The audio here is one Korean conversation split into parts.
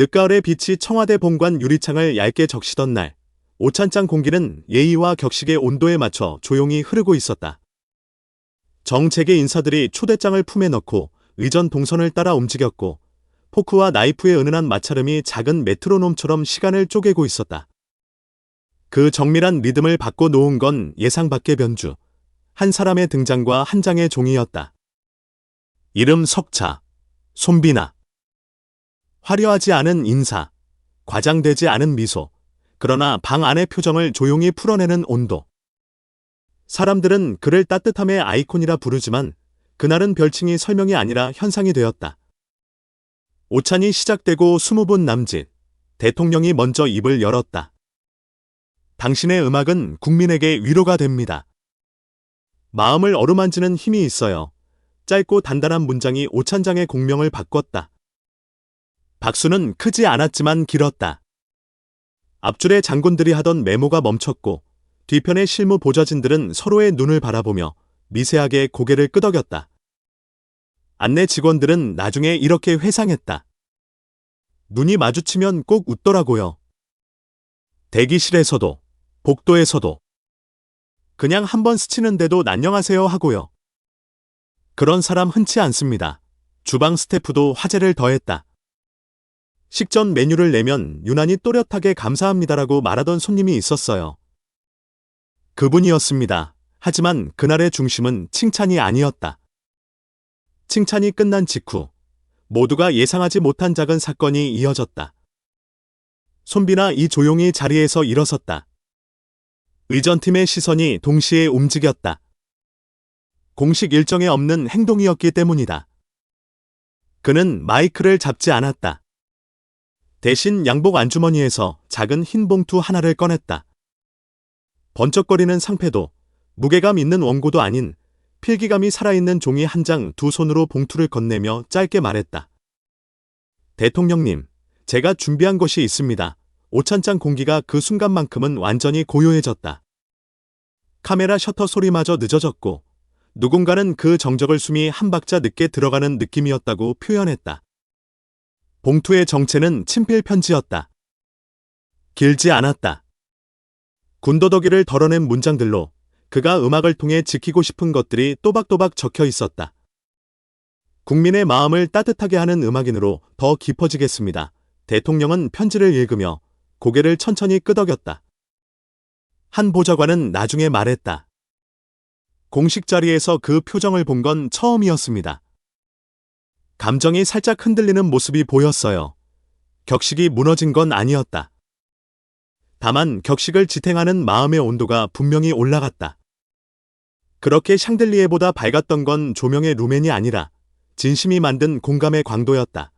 늦가을의 빛이 청와대 본관 유리창을 얇게 적시던 날, 오찬장 공기는 예의와 격식의 온도에 맞춰 조용히 흐르고 있었다. 정책의 인사들이 초대장을 품에 넣고 의전 동선을 따라 움직였고, 포크와 나이프의 은은한 마찰음이 작은 메트로놈처럼 시간을 쪼개고 있었다. 그 정밀한 리듬을 바꿔 놓은 건 예상 밖의 변주, 한 사람의 등장과 한 장의 종이였다. 이름 석차, 손비나. 화려하지 않은 인사, 과장되지 않은 미소, 그러나 방 안의 표정을 조용히 풀어내는 온도. 사람들은 그를 따뜻함의 아이콘이라 부르지만 그날은 별칭이 설명이 아니라 현상이 되었다. 오찬이 시작되고 스무 분 남짓, 대통령이 먼저 입을 열었다. 당신의 음악은 국민에게 위로가 됩니다. 마음을 어루만지는 힘이 있어요. 짧고 단단한 문장이 오찬장의 공명을 바꿨다. 박수는 크지 않았지만 길었다. 앞줄의 장군들이 하던 메모가 멈췄고 뒤편의 실무 보좌진들은 서로의 눈을 바라보며 미세하게 고개를 끄덕였다. 안내 직원들은 나중에 이렇게 회상했다. 눈이 마주치면 꼭 웃더라고요. 대기실에서도, 복도에서도. 그냥 한 번 스치는데도 난녕하세요 하고요. 그런 사람 흔치 않습니다. 주방 스태프도 화제를 더했다. 식전 메뉴를 내면 유난히 또렷하게 감사합니다라고 말하던 손님이 있었어요. 그분이었습니다. 하지만 그날의 중심은 칭찬이 아니었다. 칭찬이 끝난 직후 모두가 예상하지 못한 작은 사건이 이어졌다. 손비나 이 조용히 자리에서 일어섰다. 의전팀의 시선이 동시에 움직였다. 공식 일정에 없는 행동이었기 때문이다. 그는 마이크를 잡지 않았다. 대신 양복 안주머니에서 작은 흰 봉투 하나를 꺼냈다. 번쩍거리는 상패도 무게감 있는 원고도 아닌 필기감이 살아있는 종이 한 장 두 손으로 봉투를 건네며 짧게 말했다. 대통령님, 제가 준비한 것이 있습니다. 오찬장 공기가 그 순간만큼은 완전히 고요해졌다. 카메라 셔터 소리마저 늦어졌고 누군가는 그 정적을 숨이 한 박자 늦게 들어가는 느낌이었다고 표현했다. 봉투의 정체는 친필 편지였다. 길지 않았다. 군더더기를 덜어낸 문장들로 그가 음악을 통해 지키고 싶은 것들이 또박또박 적혀 있었다. 국민의 마음을 따뜻하게 하는 음악인으로 더 깊어지겠습니다. 대통령은 편지를 읽으며 고개를 천천히 끄덕였다. 한 보좌관은 나중에 말했다. 공식 자리에서 그 표정을 본 건 처음이었습니다. 감정이 살짝 흔들리는 모습이 보였어요. 격식이 무너진 건 아니었다. 다만 격식을 지탱하는 마음의 온도가 분명히 올라갔다. 그렇게 샹들리에보다 밝았던 건 조명의 루멘이 아니라 진심이 만든 공감의 광도였다.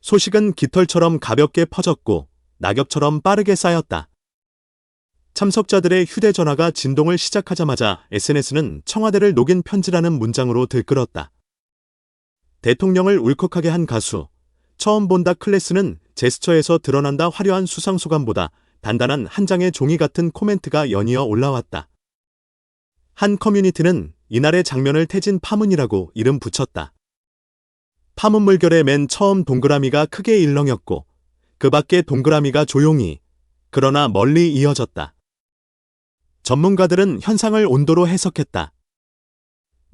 소식은 깃털처럼 가볍게 퍼졌고 낙엽처럼 빠르게 쌓였다. 참석자들의 휴대전화가 진동을 시작하자마자 SNS는 청와대를 녹인 편지라는 문장으로 들끓었다. 대통령을 울컥하게 한 가수, 처음 본다 클래스는 제스처에서 드러난다 화려한 수상소감보다 단단한 한 장의 종이 같은 코멘트가 연이어 올라왔다. 한 커뮤니티는 이날의 장면을 태진 파문이라고 이름 붙였다. 파문 물결의 맨 처음 동그라미가 크게 일렁였고 그 밖에 동그라미가 조용히 그러나 멀리 이어졌다. 전문가들은 현상을 온도로 해석했다.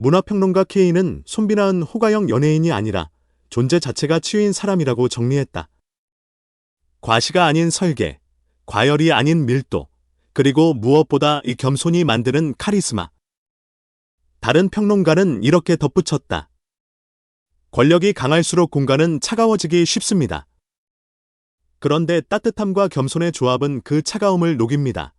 문화평론가 K는 손비나은 호가형 연예인이 아니라 존재 자체가 치유인 사람이라고 정리했다. 과시가 아닌 설계, 과열이 아닌 밀도, 그리고 무엇보다 이 겸손이 만드는 카리스마. 다른 평론가는 이렇게 덧붙였다. 권력이 강할수록 공간은 차가워지기 쉽습니다. 그런데 따뜻함과 겸손의 조합은 그 차가움을 녹입니다.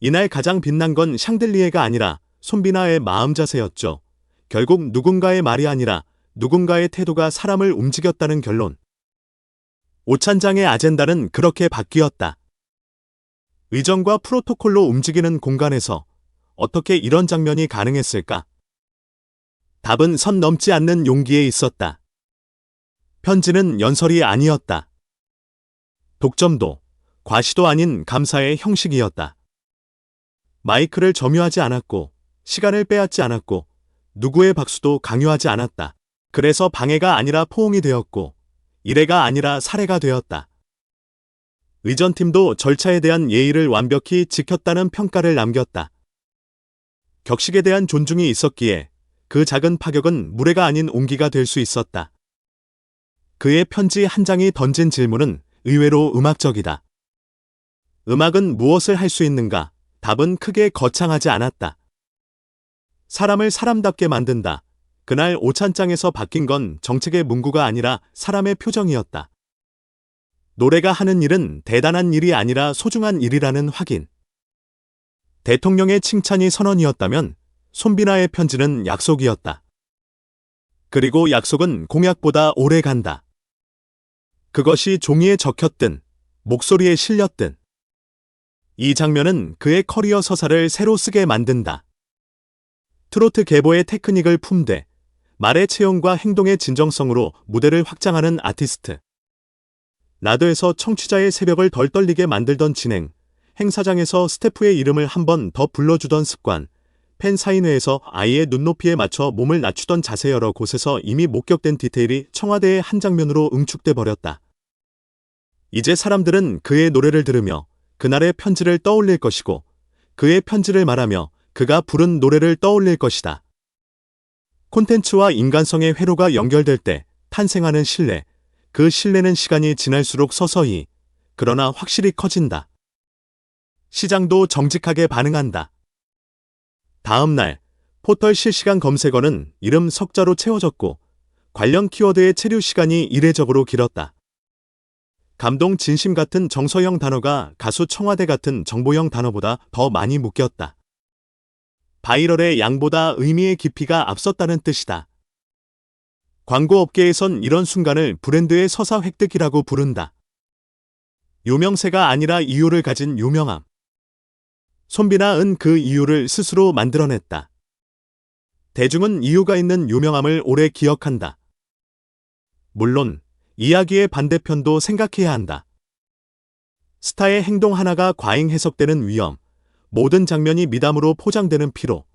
이날 가장 빛난 건 샹들리에가 아니라 손비나의 마음 자세였죠. 결국 누군가의 말이 아니라 누군가의 태도가 사람을 움직였다는 결론. 오찬장의 아젠다는 그렇게 바뀌었다. 의정과 프로토콜로 움직이는 공간에서 어떻게 이런 장면이 가능했을까? 답은 선 넘지 않는 용기에 있었다. 편지는 연설이 아니었다. 독점도, 과시도 아닌 감사의 형식이었다. 마이크를 점유하지 않았고, 시간을 빼앗지 않았고, 누구의 박수도 강요하지 않았다. 그래서 방해가 아니라 포옹이 되었고, 일회가 아니라 사례가 되었다. 의전팀도 절차에 대한 예의를 완벽히 지켰다는 평가를 남겼다. 격식에 대한 존중이 있었기에 그 작은 파격은 무례가 아닌 온기가 될 수 있었다. 그의 편지 한 장이 던진 질문은 의외로 음악적이다. 음악은 무엇을 할 수 있는가? 답은 크게 거창하지 않았다. 사람을 사람답게 만든다. 그날 오찬장에서 바뀐 건 정책의 문구가 아니라 사람의 표정이었다. 노래가 하는 일은 대단한 일이 아니라 소중한 일이라는 확인. 대통령의 칭찬이 선언이었다면 손비나의 편지는 약속이었다. 그리고 약속은 공약보다 오래 간다. 그것이 종이에 적혔든 목소리에 실렸든 이 장면은 그의 커리어 서사를 새로 쓰게 만든다. 트로트 계보의 테크닉을 품되 말의 체형과 행동의 진정성으로 무대를 확장하는 아티스트. 라드에서 청취자의 새벽을 덜 떨리게 만들던 진행, 행사장에서 스태프의 이름을 한 번 더 불러주던 습관, 팬 사인회에서 아이의 눈높이에 맞춰 몸을 낮추던 자세 여러 곳에서 이미 목격된 디테일이 청와대의 한 장면으로 응축돼 버렸다. 이제 사람들은 그의 노래를 들으며 그날의 편지를 떠올릴 것이고 그의 편지를 말하며 그가 부른 노래를 떠올릴 것이다. 콘텐츠와 인간성의 회로가 연결될 때 탄생하는 신뢰, 그 신뢰는 시간이 지날수록 서서히, 그러나 확실히 커진다. 시장도 정직하게 반응한다. 다음 날, 포털 실시간 검색어는 이름 석자로 채워졌고, 관련 키워드의 체류 시간이 이례적으로 길었다. 감동 진심 같은 정서형 단어가 가수 청와대 같은 정보형 단어보다 더 많이 묶였다. 바이럴의 양보다 의미의 깊이가 앞섰다는 뜻이다. 광고 업계에선 이런 순간을 브랜드의 서사 획득이라고 부른다. 유명세가 아니라 이유를 가진 유명함. 손비나 은 그 이유를 스스로 만들어냈다. 대중은 이유가 있는 유명함을 오래 기억한다. 물론, 이야기의 반대편도 생각해야 한다. 스타의 행동 하나가 과잉 해석되는 위험, 모든 장면이 미담으로 포장되는 피로.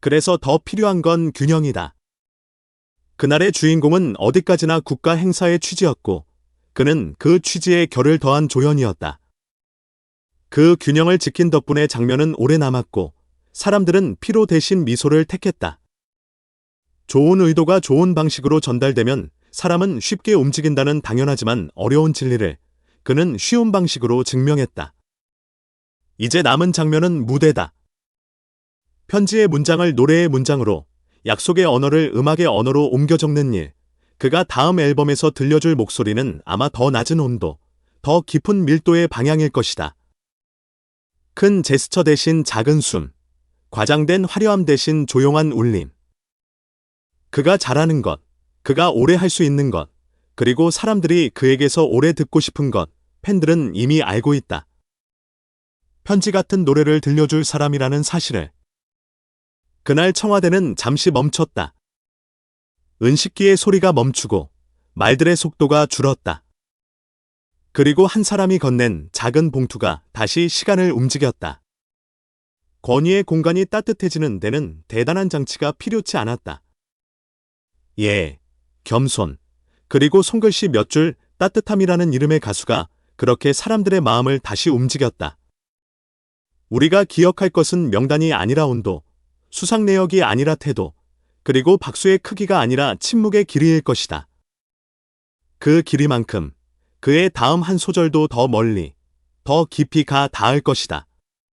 그래서 더 필요한 건 균형이다. 그날의 주인공은 어디까지나 국가 행사의 취지였고, 그는 그 취지에 결을 더한 조연이었다. 그 균형을 지킨 덕분에 장면은 오래 남았고, 사람들은 피로 대신 미소를 택했다. 좋은 의도가 좋은 방식으로 전달되면 사람은 쉽게 움직인다는 당연하지만 어려운 진리를 그는 쉬운 방식으로 증명했다. 이제 남은 장면은 무대다. 편지의 문장을 노래의 문장으로, 약속의 언어를 음악의 언어로 옮겨 적는 일. 그가 다음 앨범에서 들려줄 목소리는 아마 더 낮은 온도, 더 깊은 밀도의 방향일 것이다. 큰 제스처 대신 작은 숨, 과장된 화려함 대신 조용한 울림. 그가 잘하는 것, 그가 오래 할 수 있는 것, 그리고 사람들이 그에게서 오래 듣고 싶은 것, 팬들은 이미 알고 있다. 편지 같은 노래를 들려줄 사람이라는 사실을. 그날 청와대는 잠시 멈췄다. 은식기의 소리가 멈추고 말들의 속도가 줄었다. 그리고 한 사람이 건넨 작은 봉투가 다시 시간을 움직였다. 권위의 공간이 따뜻해지는 데는 대단한 장치가 필요치 않았다. 예, 겸손, 그리고 손글씨 몇 줄 따뜻함이라는 이름의 가수가 그렇게 사람들의 마음을 다시 움직였다. 우리가 기억할 것은 명단이 아니라 온도, 수상 내역이 아니라 태도, 그리고 박수의 크기가 아니라 침묵의 길이일 것이다. 그 길이만큼 그의 다음 한 소절도 더 멀리, 더 깊이 가 닿을 것이다.